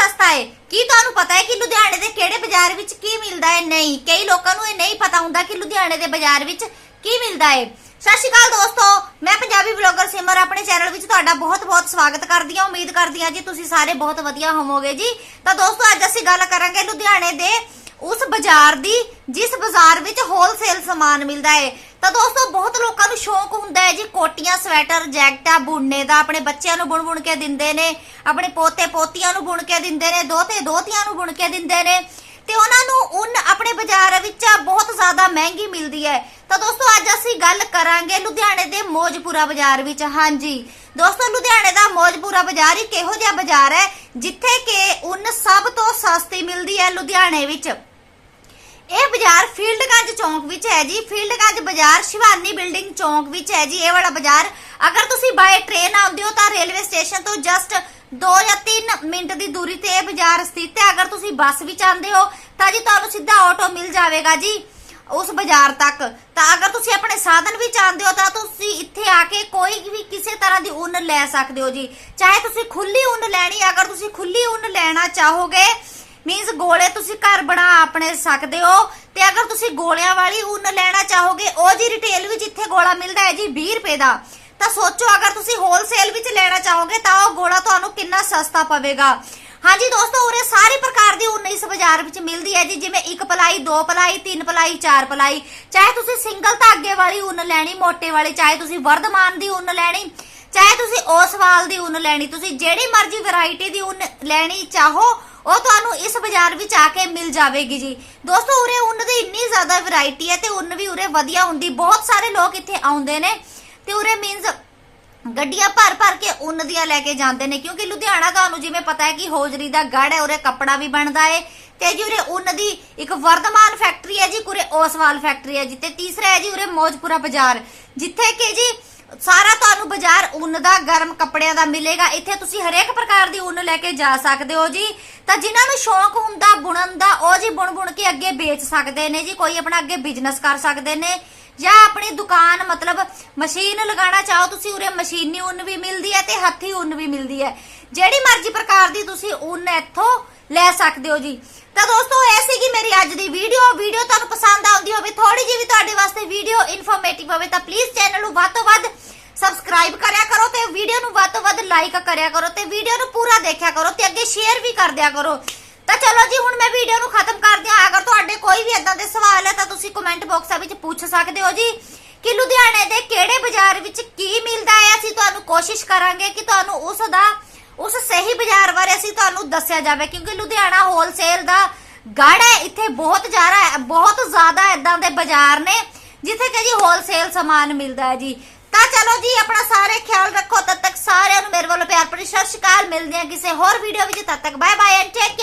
ਸਸਤਾ ਹੈ ਕੀ ਤੁਹਾਨੂੰ ਪਤਾ ਹੈ ਕਿ ਲੁਧਿਆਣੇ ਦੇ ਕਿਹੜੇ ਬਾਜ਼ਾਰ ਵਿੱਚ ਕੀ ਮਿਲਦਾ ਹੈ ਨਹੀਂ। ਕਈ ਲੋਕਾਂ ਨੂੰ ਇਹ ਨਹੀਂ ਪਤਾ ਹੁੰਦਾ ਕਿ ਲੁਧਿਆਣੇ ਦੇ ਬਾਜ਼ਾਰ ਵਿੱਚ ਕੀ ਮਿਲਦਾ ਹੈ ਸਤਿ ਸ਼੍ਰੀ ਅਕਾਲ ਦੋਸਤੋ। ਮੈਂ ਪੰਜਾਬੀ ਬਲੌਗਰ ਸਿਮਰ, ਆਪਣੇ ਚੈਨਲ ਵਿੱਚ ਤੁਹਾਡਾ ਬਹੁਤ-ਬਹੁਤ ਸਵਾਗਤ ਕਰਦੀ ਹਾਂ। ਉਮੀਦ ਕਰਦੀ ਹਾਂ ਜੀ ਤੁਸੀਂ ਸਾਰੇ ਬਹੁਤ ਵਧੀਆ ਹੋਵੋਗੇ ਜੀ। ਤਾਂ ਦੋਸਤੋ, ਅੱਜ ਅਸੀਂ ਗੱਲ ਕਰਾਂਗੇ ਲੁਧਿਆਣੇ ਦੇ ਉਸ ਬਾਜ਼ਾਰ ਦੀ, ਜਿਸ ਬਾਜ਼ਾਰ ਵਿੱਚ ਹੋਲਸੇਲ ਸਮਾਨ ਮਿਲਦਾ ਹੈ ਤਾਂ ਦੋਸਤੋ, ਬਹੁਤ ਲੋਕਾਂ ਨੂੰ ਸ਼ੌਂਕ ਹੁੰਦਾ ਹੈ ਜੀ, ਕੋਟੀਆਂ, ਸਵੈਟਰ, ਜੈਕਟਾਂ, ਬੁਣਨੇ ਦਾ। ਆਪਣੇ ਬੱਚਿਆਂ ਨੂੰ ਬੁਣ ਬੁਣ ਕੇ ਦਿੰਦੇ ਨੇ, ਆਪਣੇ ਪੋਤੇ ਪੋਤੀਆਂ ਨੂੰ ਬੁਣ ਕੇ ਦਿੰਦੇ ਨੇ, ਦੋਤੇ ਦੋਤੀਆਂ ਨੂੰ ਬੁਣ ਕੇ ਦਿੰਦੇ ਨੇ। ਤੇ ਉਹਨਾਂ ਨੂੰ ਉਨ ਆਪਣੇ ਬਾਜ਼ਾਰ ਵਿੱਚ ਬਹੁਤ ਜ਼ਿਆਦਾ ਮਹਿੰਗੀ ਮਿਲਦੀ ਹੈ। ਤਾਂ ਦੋਸਤੋ, ਅੱਜ ਅਸੀਂ ਗੱਲ ਕਰਾਂਗੇ ਲੁਧਿਆਣੇ ਦੇ ਮੋਜਪੁਰਾ ਬਾਜ਼ਾਰ ਵਿੱਚ। ਹਾਂਜੀ। ਦੋਸਤੋ, ਲੁਧਿਆਣੇ ਦਾ ਮੋਜਪੁਰਾ ਬਾਜ਼ਾਰ ਇੱਕ ਇਹੋ ਜਿਹਾ ਬਾਜ਼ਾਰ ਹੈ, ਜਿੱਥੇ ਕਿ ਉਨ ਸਭ ਤੋਂ ਸਸਤੀ ਮਿਲਦੀ ਹੈ ਲੁਧਿਆਣੇ ਵਿੱਚ। ਇਹ ਬਾਜ਼ਾਰ ਫੀਲਡਗੰਜ ਚੌਂਕ ਵਿੱਚ ਹੈ ਜੀ। ਫੀਲਡਗੰਜ ਬਾਜ਼ਾਰ ਸ਼ਿਵਾਨੀ ਬਿਲਡਿੰਗ ਚੌਂਕ ਵਿੱਚ ਹੈ ਜੀ। ਇਹ ਵਾਲਾ ਬਾਜ਼ਾਰ, ਅਗਰ ਤੁਸੀਂ ਬਾਏ ਟ੍ਰੇਨ ਆਉਂਦੇ ਹੋ ਤਾਂ ਰੇਲਵੇ ਸਟੇਸ਼ਨ ਤੋਂ ਜਸਟ 2 ਜਾਂ 3 ਮਿੰਟ ਦੀ ਦੂਰੀ ਤੇ ਇਹ ਬਾਜ਼ਾਰ ਸਥਿਤ ਹੈ। ਅਗਰ ਤੁਸੀਂ ਬੱਸ ਵਿੱਚ ਆਉਂਦੇ ਹੋ ਤਾਂ ਜੀ ਤੁਹਾਨੂੰ ਸਿੱਧਾ ਆਟੋ ਮਿਲ ਜਾਵੇਗਾ ਜੀ ਉਸ ਬਾਜ਼ਾਰ ਤੱਕ। ਤਾਂ ਅਗਰ ਤੁਸੀਂ ਆਪਣੇ ਸਾਧਨ ਵਿੱਚ ਆਉਂਦੇ ਹੋ ਤਾਂ ਤੁਸੀਂ ਇੱਥੇ ਆ ਕੇ ਕੋਈ ਵੀ ਕਿਸੇ ਤਰ੍ਹਾਂ ਦੀ ਉੱਨ ਲੈ ਸਕਦੇ ਹੋ ਜੀ। ਚਾਹੇ ਤੁਸੀਂ ਖੁੱਲੀ ਉੱਨ ਲੈਣੀ ਅਗਰ ਤੁਸੀਂ ਖੁੱਲੀ ਉੱਨ ਲੈਣਾ ਚਾਹੋਗੇ ਮੀਨਸ ਗੋਲੇ ਤੁਸੀਂ ਘਰ ਬਣਾ ਆਪਣੇ ਸਕਦੇ ਹੋ। ਤੇ ਅਗਰ ਤੁਸੀਂ ਗੋਲਿਆਂ ਵਾਲੀ ਉੱਨ ਲੈਣਾ ਚਾਹੋਗੇ, ਉਹ ਜੀ ਰਿਟੇਲ ਵਿੱਚ ਇੱਥੇ ਗੋਲਾ ਮਿਲਦਾ ਹੈ ਜੀ 20 ਰੁਪਏ ਦਾ। ਤਾਂ ਸੋਚੋ, ਅਗਰ ਤੁਸੀਂ ਹੋਲਸੇਲ ਵਿੱਚ ਲੈਣਾ ਚਾਹੋਗੇ, ਤਾਂ ਉਹ ਗੋਲਾ ਤੁਹਾਨੂੰ ਕਿੰਨਾ ਸਸਤਾ ਪਵੇਗਾ। ਹਾਂਜੀ ਦੋਸਤੋ, ਉਰੇ ਸਾਰੀ ਪ੍ਰਕਾਰ ਦੀ ਉੱਨ ਇਸ ਬਾਜ਼ਾਰ ਵਿੱਚ ਮਿਲਦੀ ਹੈ ਜੀ, ਜਿਵੇਂ ਇੱਕ ਪਲਾਈ, ਦੋ ਪਲਾਈ, ਤਿੰਨ ਪਲਾਈ, ਚਾਰ ਪਲਾਈ। ਚਾਹੇ ਤੁਸੀਂ ਸਿੰਗਲ ਧਾਗੇ ਵਾਲੀ ਉੱਨ ਲੈਣੀ, ਮੋਟੇ ਵਾਲੀ, ਚਾਹੇ ਤੁਸੀਂ ਵਰਧਮਾਨ ਦੀ ਉੱਨ ਲੈਣੀ ਚਾਹੇ ਤੁਸੀਂ ਓਸਵਾਲ ਦੀ ਉੱਨ ਲੈਣੀ, ਤੁਸੀਂ ਜਿਹੜੀ ਮਰਜ਼ੀ ਵੈਰਾਈਟੀ ਦੀ ਉੱਨ ਲੈਣੀ ਚਾਹੋ, ਉਹ ਤੁਹਾਨੂੰ ਇਸ ਬਾਜ਼ਾਰ ਵਿੱਚ ਆ ਕੇ ਮਿਲ ਜਾਵੇਗੀ ਜੀ। ਦੋਸਤੋ, ਉਰੇ ਉੱਨ ਦੀ ਇੰਨੀ ਜ਼ਿਆਦਾ ਵੈਰਾਈਟੀ ਹੈ ਤੇ ਉੱਨ ਵੀ ਉਰੇ ਵਧੀਆ ਹੁੰਦੀ। ਬਹੁਤ ਸਾਰੇ ਲੋਕ ਇੱਥੇ ਆਉਂਦੇ ਨੇ ਤੇ ਉਰੇ ਮੀਨਸ ਗੱਡੀਆਂ ਭਰ ਭਰ ਕੇ ਉੱਨ ਦੀਆਂ ਲੈ ਕੇ ਜਾਂਦੇ ਨੇ, ਕਿਉਂਕਿ ਲੁਧਿਆਣਾ ਤੁਹਾਨੂੰ ਜਿਵੇਂ ਪਤਾ ਹੈ ਕਿ ਹੋਜਰੀ ਦਾ ਗੜ ਹੈ, ਉਰੇ ਕੱਪੜਾ ਵੀ ਬਣਦਾ ਹੈ ਤੇ ਜੀ ਉਰੇ ਉੱਨ ਦੀ ਇੱਕ ਵਰਧਮਾਨ ਫੈਕਟਰੀ ਹੈ ਜੀ ਉਰੇ ਓਸਵਾਲ ਫੈਕਟਰੀ ਹੈ ਜੀ। ਤੇ ਤੀਸਰਾ ਹੈ ਜੀ ਉਰੇ ਮੌਜਪੁਰਾ ਬਾਜ਼ਾਰ, ਜਿੱਥੇ ਕਿ ਜੀ ਸਾਰਾ ਤੁਹਾਨੂੰ ਬਾਜ਼ਾਰ ਉੱਨ ਦਾ, ਗਰਮ ਕੱਪੜਿਆਂ ਦਾ ਮਿਲੇਗਾ। ਇੱਥੇ ਤੁਸੀਂ ਹਰੇਕ ਪ੍ਰਕਾਰ ਦੀ ਉੱਨ ਲੈ ਕੇ ਜਾ ਸਕਦੇ ਹੋ ਜੀ। ਤਾਂ ਜਿਨ੍ਹਾਂ ਨੂੰ ਸ਼ੌਂਕ ਹੁੰਦਾ, ਬੁਣਨ ਦਾ, ਉਹ ਜੀ ਬੁਣ ਬੁਣ ਕੇ ਅੱਗੇ ਵੇਚ ਸਕਦੇ ਨੇ ਜੀ। ਕੋਈ ਆਪਣਾ ਅੱਗੇ ਬਿਜ਼ਨਸ ਕਰ ਸਕਦੇ ਨੇ। ਜਾਂ ਆਪਣੀ ਦੁਕਾਨ, ਮਤਲਬ ਮਸ਼ੀਨ ਲਗਾਉਣਾ ਚਾਹੋ, ਤੁਸੀਂ ਉਰੇ ਮਸ਼ੀਨੀ ਉੱਨ ਵੀ ਮਿਲਦੀ ਹੈ ਤੇ ਹੱਥੀ ਉੱਨ ਵੀ ਮਿਲਦੀ ਹੈ। ਜਿਹੜੀ ਮਰਜ਼ੀ ਪ੍ਰਕਾਰ ਦੀ ਤੁਸੀਂ ਉੱਨ ਇੱਥੋਂ ਲੈ ਸਕਦੇ ਹੋ ਜੀ। ਤਾਂ ਦੋਸਤੋ, ਇਹ ਸੀਗੀ ਮੇਰੀ ਅੱਜ ਦੀ ਵੀਡੀਓ। ਵੀਡੀਓ ਤੁਹਾਨੂੰ ਪਸੰਦ ਆਉਂਦੀ ਹੋਵੇ ਥੋੜੀ ਜਿਹੀ ਵੀ ਤੁਹਾਡੇ ਵਾਸਤੇ ਵੀਡੀਓ ਇਨਫੋਰਮੇਟਿਵ ਹੋਵੇ, ਤਾਂ ਪਲੀਜ਼ ਚੈਨਲ ਨੂੰ ਵੱਧ ਤੋਂ ਵੱਧ ਸਬਸਕ੍ਰਾਈਬ ਕਰਿਆ ਕਰੋ ਤੇ ਵੀਡੀਓ ਨੂੰ ਵੱਧ ਤੋਂ ਵੱਧ ਲਾਈਕ ਕਰਿਆ ਕਰੋ ਤੇ ਵੀਡੀਓ ਨੂੰ ਪੂਰਾ ਦੇਖਿਆ ਕਰੋ ਤੇ ਅੱਗੇ ਸ਼ੇਅਰ ਵੀ ਕਰ ਦਿਆ ਕਰੋ। ਤਾਂ ਚਲੋ ਜੀ, ਹੁਣ ਮੈਂ ਵੀਡੀਓ ਨੂੰ ਖਤਮ ਕਰਦੇ ਹਾਂ। ਅਗਰ ਤੁਹਾਡੇ ਕੋਈ ਵੀ ਇਦਾਂ ਦੇ ਸਵਾਲ ਹੈ ਤਾਂ ਤੁਸੀਂ ਕਮੈਂਟ ਬਾਕਸ ਵਿੱਚ ਪੁੱਛ ਸਕਦੇ ਹੋ ਜੀ ਕਿ ਲੁਧਿਆਣੇ ਦੇ ਕਿਹੜੇ ਬਾਜ਼ਾਰ ਵਿੱਚ ਕੀ ਮਿਲਦਾ ਹੈ? ਅਸੀਂ ਤੁਹਾਨੂੰ ਕੋਸ਼ਿਸ਼ ਕਰਾਂਗੇ ਕਿ ਤੁਹਾਨੂੰ ਉਸ ਦਾ, ਉਸ ਸਹੀ ਬਾਜ਼ਾਰ ਬਾਰੇ ਅਸੀਂ ਤੁਹਾਨੂੰ ਦੱਸਿਆ ਜਾਵੇ, ਕਿਉਂਕਿ ਲੁਧਿਆਣਾ ਹੋਲਸੇਲ ਦਾ ਗੜ ਹੈ। ਇੱਥੇ ਬਹੁਤ ਜ਼ਿਆਦਾ ਬਹੁਤ ਜ਼ਿਆਦਾ ਇਦਾਂ ਦੇ ਬਾਜ਼ਾਰ ਨੇ ਜਿੱਥੇ ਕਿ ਜੀ ਹੋਲਸੇਲ ਸਮਾਨ ਮਿਲਦਾ ਹੈ ਜੀ। ਤਾਂ ਚਲੋ ਜੀ, ਆਪਣਾ ਸਾਰੇ ਖਿਆਲ ਰੱਖੋ। ਤਦ ਤੱਕ ਸਾਰਿਆਂ ਨੂੰ ਮੇਰੇ ਵੱਲੋਂ ਪਿਆਰ ਭਰੀ ਸਤਿ ਸ਼੍ਰੀ ਅਕਾਲ। ਮਿਲਦੇ ਹਾਂ ਕਿਸੇ ਹੋਰ ਵੀਡੀਓ ਵਿੱਚ। ਤਦ ਤੱਕ bye bye and take care